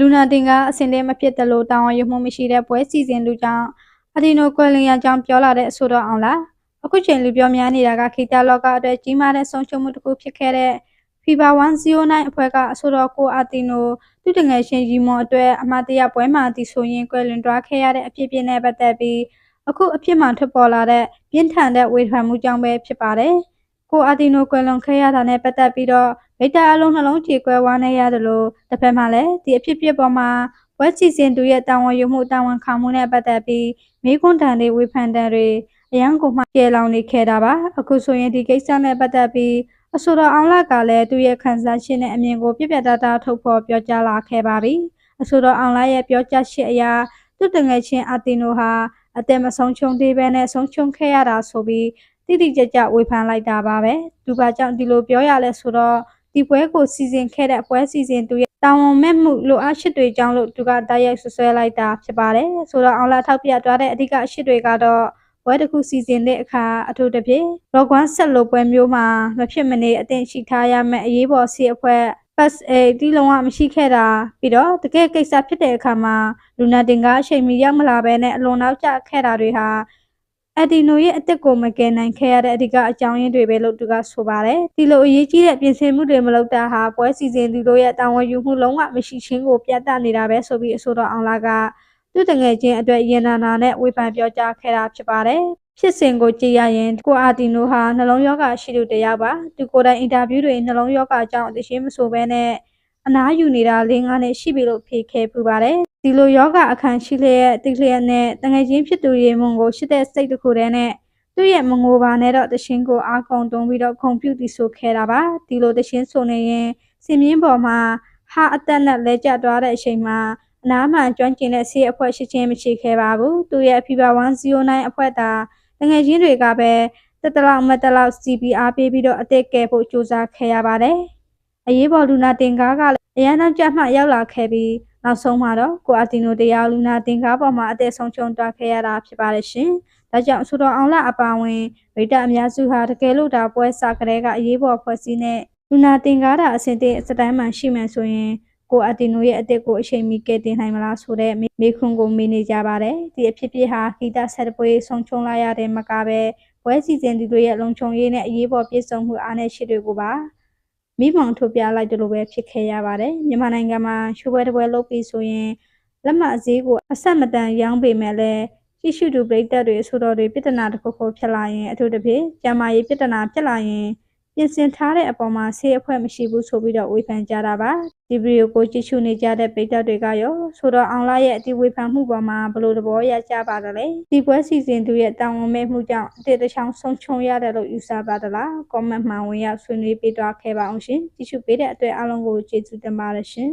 လူနာတင်ကအစင်တဲ့မဖြစ်တယ်လို့တာဝန်ယူမှုမရှိတဲ့ပွဲစီစဉ်သူကြောင့်အဒီနိုကွယ်လင်ရကြောင့်ပြောလာတဲ့အဆိုတော်အောင်လားအခုချိန်လူပြောများနေတာကခိတလောကအတွက်ကြီးမားတဲ့ဆုံးရှုံးမှုတစ်ခုဖြစ်ခဲ့တဲ့ FIBA 109အဖွဲ့ကအဆိုတော်ကိုအာတီနိုသူတငယ်ချင်းရီမွန်အတွက်အမတ်တရပွဲမှာတီဆိုရင်ကွယ်လွန်သွားခဲ့ရတဲ့အဖြစ်အပျက်နဲ့ပတ်သက်ပြီးအခုအဖြစ်မှထွက်ပေါ်လာတဲ့ပြင်းထန်တဲ့ဝေဖန်မှုကြောင့်ပဲဖြစ်ပါတယ်။ ကိုအာတီနိုကွယ်လွန်ခဲ့ရတာနဲ့ပတ်သက်ပြီးတော့ဗိတ္တာအလုံးနှလုံးကြေကွဲဝါနေရတယ်လို့တစ်ဖက်မှာလည်းဒီအဖြစ်အပျက်ပေါ်မှာဝက်စီစဉ်သူရဲ့တာဝန်ယူမှုတာဝန်ခံမှုနဲ့ပတ်သက်ပြီးမိကွန်းတန်တွေဝေဖန်တဲ့တွေအရန်ကိုမှကျေလောင်နေခဲ့တာပါအခုဆိုရင်ဒီကိစ္စနဲ့ပတ်သက်ပြီးအဆိုတော်အောင်လကလည်းသူ့ရဲ့ခံစားချက်နဲ့အမြင်ကိုပြပြတသားထုတ်ဖော်ပြောကြားလာခဲ့ပါပြီအဆိုတော်အောင်လရဲ့ပြောကြားချက်အရသူ့တငယ်ချင်းအတီနိုဟာအသက်မဆုံးချုံသေးဘဲနဲ့ဆုံးချုံခဲ့ရတာဆိုပြီး တိတိကျကျဝေဖန်လိုက်တာပါပဲသူကကြောင့်ဒီလိုပြောရလဲဆိုတော့ဒီပွဲကိုစီစဉ်ခဲ့တဲ့ပွဲစီစဉ်သူရဲ့တာဝန်မဲ့မှုလိုအပ်ချက်တွေကြောင့်လို့သူကတိုက်ရိုက်ဆွဆွဲလိုက်တာဖြစ်ပါတယ်ဆိုတော့အောင်လာထောက်ပြသွားတဲ့အဓိကအချက်တွေကတော့ဘွဲတစ်ခုစီစဉ်တဲ့အခါအထူးသဖြင့်ရော့ကွမ်ဆက်လိုပွဲမျိုးမှာမဖြစ်မနေအသင့်ရှိထားရမယ့်အရေးပေါ်စီအဖွဲ့ pass a ဒီလုံးဝမရှိခဲ့တာပြီးတော့တကယ်ကိစ္စဖြစ်တဲ့အခါမှာလူနာတင်ကအချိန်မီရောက်မလာဘဲနဲ့အလွန်နောက်ကျခဲ့တာတွေဟာ အဒီနိုရဲ့အသက်ကိုမကယ်နိုင်ခဲ့ရတဲ့အဓိကအကြောင်းရင်းတွေပဲလို့သူကဆိုပါတယ်ဒီလိုအရေးကြီးတဲ့ပြင်ဆင်မှုတွေမလုပ်တာဟာပွဲစီစဉ်သူတို့ရဲ့တာဝန်ယူမှုလုံးဝမရှိခြင်းကိုပြသနေတာပဲဆိုပြီးအဆိုတော်အောင်လာကသူတငယ်ချင်းအတွက်ရင်နာနာနဲ့ဝေဖန်ပြောကြားခဲ့တာဖြစ်ပါတယ်ဖြစ်စဉ်ကိုကြည့်ရရင်ကိုအာတီနိုဟာနှလုံးရောဂါရှိသူတစ်ယောက်ပါသူကိုယ်တိုင်အင်တာဗျူးတွေနှလုံးရောဂါကြောင့်အသိရှင်းမဆိုဘဲနဲ့အနားယူနေတာလေးငါးနဲ့ရှိပြီလို့ဖြေခဲ့ပူပါတယ် ဒီလိုယောဂအခန်းရှိလျက်တိလျက်နဲ့တငယ်ချင်းဖြစ်သူရေမုံကိုရှိတဲ့စိတ်တစ်ခုတည်းနဲ့သူ့ရဲ့မငိုပါနဲ့တော့တရှင်ကိုအာကုံတုံးပြီးတော့ခုံပြူတီဆိုခဲ့တာပါဒီလိုတရှင်ဆိုနေရင်စင်မြင့်ပေါ်မှာဟာအသက်နဲ့လဲကျသွားတဲ့အချိန်မှာအနားမှကျွမ်းကျင်တဲ့ဆေးအဖွဲ့ရှိချင်းမရှိခဲ့ပါဘူးသူရဲ့ FIBA 109အဖွဲ့သာတငယ်ချင်းတွေကပဲတက်တလောက်မတက်လောက် CPR ပေးပြီးတော့အသက်ကယ်ဖို့ကြိုးစားခဲ့ရပါတယ်အရေးပေါ်လူနာတင်ကားကလည်းအရန်နောက်ကျမှရောက်လာခဲ့ပြီး နောက်ဆုံးမှာတော့ကိုအတီနိုတရားလူနာတင်ကားပေါ်မှာအသက်ဆုံးရှုံးသွားခဲ့ရတာဖြစ်ပါတယ်ရှင်။ဒါကြောင့်ဆိုတော်အောင်လာအပါဝင်ဗိတ္တအများစုဟာတကယ်လို့ဒါပွဲစားကလေးကအရေးပေါ်ဖွဲ့စည်းနဲ့လူနာတင်ကားတာအဆင့်တစ်စတိုင်းမှရှိမှဆိုရင်ကိုအတီနိုရဲ့အသက်ကိုအချိန်မီကယ်တင်နိုင်မလားဆိုတဲ့မေခွန်းကိုမေးနေကြပါတယ်။ဒီအဖြစ်ဖြစ်ဟာဂီတဆက်ပွဲဆုံးချုံလာရတဲ့မကပဲပွဲစီစဉ်သူတွေရဲ့လုံခြုံရေးနဲ့အရေးပေါ်ပြည့်စုံမှုအားနည်းရှိတွေကိုပါ မိမောင်ထုတ်ပြလိုက်တယ်လို့ပဲဖြစ်ခဲ့ရပါတယ်မြန်မာနိုင်ငံမှာရှိုးပွဲတစ်ပွဲလုပ်ပြီးဆိုရင်လက်မှတ်အစည်းကိုအဆက်မတန်ရောင်းပေမဲ့လည်းကြည့်ရှုသူပရိသတ်တွေဆိုတော်တွေပြဿနာတစ်ခုခုဖြစ်လာရင်အထူးသဖြင့်ကျမကြီးပြဿနာဖြစ်လာရင် ပြင်ဆင်ထားတဲ့အပေါ်မှာဆေးအဖွဲ့မရှိဘူးဆိုပြီးတော့ဝေဖန်ကြတာပါဒီဗီဒီယိုကိုကြည့်ရှုနေကြတဲ့ပရိသတ်တွေကရောဆိုတော့အောင်လာရဲ့အတီဝေဖန်မှုပေါ်မှာဘယ်လိုသဘောရကြပါသလဲဒီပွဲစီစဉ်သူရဲ့တာဝန်မဲ့မှုကြောင့်အတေတချောင်းဆုံးချုံရတယ်လို့ယူဆပါသလား comment မှာဝင်ရောက်ဆွေးနွေးပေးသွားခဲ့ပါအောင်ရှင်ကြည့်ရှုပေးတဲ့အတွက်အားလုံးကိုကျေးဇူးတင်ပါတယ်ရှင်